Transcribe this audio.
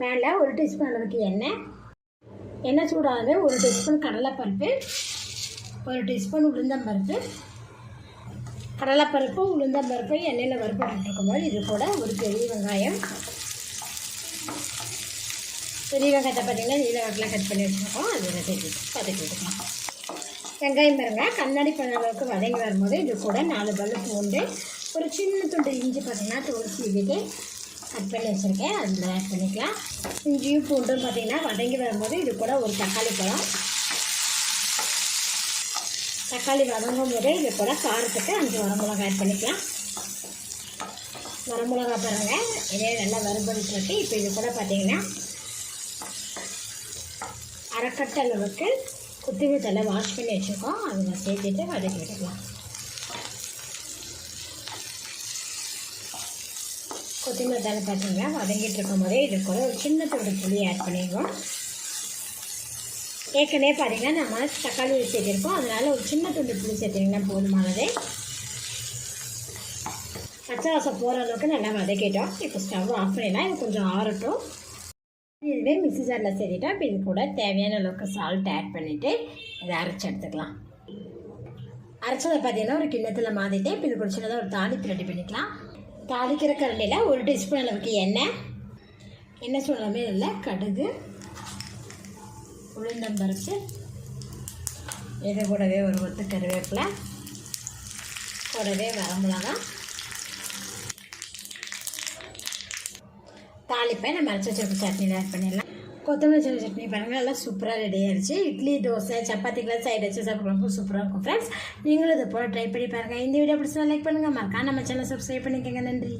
பேனில் ஒரு டீஸ்பூன் அளவுக்கு எண்ணெய். எண்ணெய் சூடானது ஒரு டீஸ்பூன் கடலைப்பருப்பு ஒரு டீஸ்பூன் உளுந்தம்பருப்பு. கடலைப்பருப்பு உளுந்தம்பருப்பு எண்ணெயில் வறுபட்டு போது இது கூட ஒரு பெரிய வெங்காயம். பெரிய வெங்காயத்தை பார்த்தீங்கன்னா நீல வாக்கில் கட் பண்ணி வச்சுருக்கோம். அதில் சேர்த்து பதக்கி விட்டுக்கலாம். வெங்காயம் பாருங்க கண்ணாடி பழங்களுக்கு வதங்கி வரும்போது இது கூட நாலு பல்லு பூண்டு ஒரு சின்ன துண்டு இஞ்சி பார்த்தீங்கன்னா தோல் சீவிட்டு கட் பண்ணி வச்சுருக்கேன் அதில் ஆட் பண்ணிக்கலாம். இஞ்சியும் பூண்டும் பார்த்தீங்கன்னா வதங்கி வரும்போது இது கூட ஒரு தக்காளி பழம். தக்காளி வதங்கும் போது இது கூட காரத்துக்கு அஞ்சு வரமிளகா ஆட் பண்ணிக்கலாம். வரமிளகா பாருங்கள் இதே நல்லா வறுபடுத்து இப்போ இது கூட பார்த்தீங்கன்னா அரைக்கட்டளவுக்கு அளவுக்கு தலை வாஷ் பண்ணி வச்சுருக்கோம். அதில் சேர்த்துட்டு வதக்கி விட்டுக்கலாம். கொத்தமல்லி தலை பார்த்தீங்கன்னா வதங்கிட்டு இருக்கும் போதே இது கூட ஒரு சின்ன துண்டு புளி ஆட் பண்ணிடுவோம். ஏற்கனவே பார்த்தீங்கன்னா நம்ம தக்காளி சேர்த்திருக்கோம். அதனால ஒரு சின்ன துண்டு புளி சேர்த்திங்கன்னா போதுமானது. பச்சை வாசம் போகிற அளவுக்கு நல்லா வதக்கிட்டோம். இப்போ ஸ்டவ் ஆஃப் பண்ணிடலாம். இது கொஞ்சம் ஆறட்டும். இதுவே மிக்ஸி ஜாரில் சேர்த்துட்டோம் இப்போ இது கூட தேவையான அளவுக்கு சால்ட் ஆட் பண்ணிவிட்டு இதை அரைச்சி எடுத்துக்கலாம். அரைச்சதை பார்த்தீங்கன்னா ஒரு கிண்ணத்தில் மாற்றிட்டு இப்போ இது கூட சின்னதாக ஒரு தாளிப்பு ரெடி பண்ணிக்கலாம். தாளிக்கிற கரண்டியில் ஒரு டீஸ்பூன் அளவுக்கு எண்ணெய். எண்ணெய் சொல்லாமே இல்லை கடுகு உளுந்தம்பருப்பு இது கூடவே ஒரு ஒத்து கருவேப்பிலை கூடவே வரமிளகா. தாளிப்பை நம்ம அரைச்சி வச்சிருக்க சட்னியில் ஆட் பண்ணிடலாம். கொத்தமல்லி சட்னி சட்னி பாருங்கள் நல்லா சூப்பராக ரெடி ஆயிடுச்சு இட்லி தோசை சப்பாத்திக்கெலாம் சைடு வச்சு சாப்பிட்றப்போ சூப்பராக இருக்கும் ஃப்ரெண்ட்ஸ் நீங்களும் இதை போல் ட்ரை பண்ணி பாருங்கள் இந்த வீடியோ பிடிச்சா லைக் பண்ணுங்கள் மறக்காம நம்ம சேனல் சப்ஸ்கிரைப் பண்ணிக்கோங்க. நன்றி.